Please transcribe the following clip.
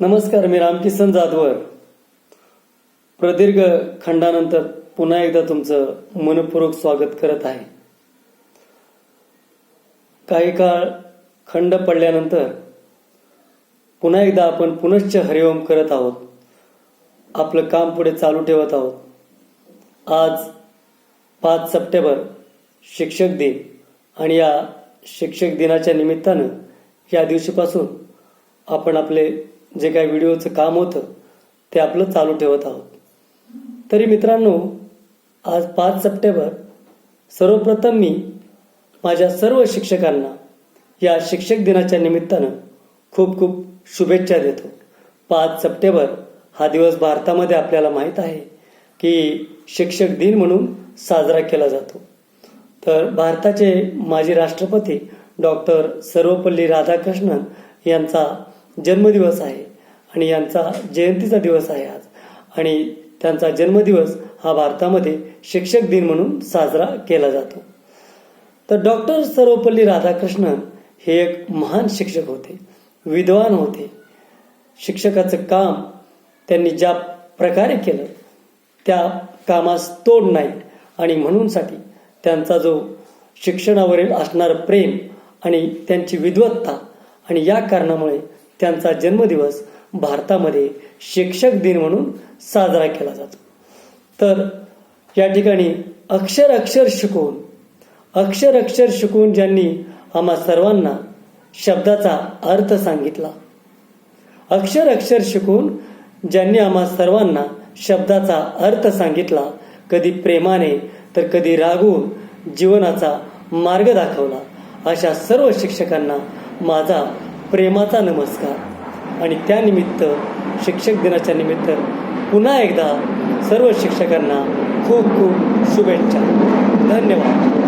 नमस्कार मी रामकिसन जाधवर. प्रदीर्घ खंडानंतर पुन्हा एकदा तुमचं मनपूर्वक स्वागत करत आहे. काही काळ खंड पडल्यानंतर पुन्हा एकदा आपण पुनश्च हरिओम करत आहोत. आपलं काम पुढे चालू ठेवत आहोत. आज पाच सप्टेंबर शिक्षक दिन. आणि या शिक्षक दिनाच्या निमित्तानं या दिवशीपासून आपण आपले जे काही व्हिडिओचं काम होतं ते आपलं चालू ठेवत आहोत. तरी मित्रांनो आज पाच सप्टेंबर सर्वप्रथम मी माझ्या सर्व शिक्षकांना या शिक्षक दिनाच्या निमित्तानं खूप खूप शुभेच्छा देतो. पाच सप्टेंबर हा दिवस भारतामध्ये आपल्याला माहीत आहे की शिक्षक दिन म्हणून साजरा केला जातो. तर भारताचे माजी राष्ट्रपती डॉक्टर सर्वपल्ली राधाकृष्णन यांचा जन्मदिवस आहे आणि यांचा जयंतीचा दिवस आहे आज. आणि त्यांचा जन्मदिवस हा भारतामध्ये शिक्षक दिन म्हणून साजरा केला जातो. तर डॉक्टर सर्वपल्ली राधाकृष्णन हे एक महान शिक्षक होते विद्वान होते. शिक्षकाचं काम त्यांनी ज्या प्रकारे केलं त्या कामास तोड नाही. आणि म्हणूनसाठी त्यांचा जो शिक्षणावरील असणारं प्रेम आणि त्यांची विद्वत्ता आणि या कारणामुळे त्यांचा जन्मदिवस भारतामध्ये शिक्षक दिन म्हणून साजरा केला जातो. तर या ठिकाणी अक्षर अक्षर शिकवून अक्षर अक्षर शिकवून ज्यांनी आम्हा सर्वांना शब्दाचा अर्थ सांगितला अक्षर अक्षर शिकून ज्यांनी आम्हा सर्वांना शब्दाचा अर्थ सांगितला कधी प्रेमाने तर कधी रागून जीवनाचा मार्ग दाखवला अशा सर्व शिक्षकांना माझा प्रेमाचा नमस्कार. आणि त्यानिमित्त शिक्षक दिनाच्या निमित्त पुन्हा एकदा सर्व शिक्षकांना खूप खूप शुभेच्छा. धन्यवाद.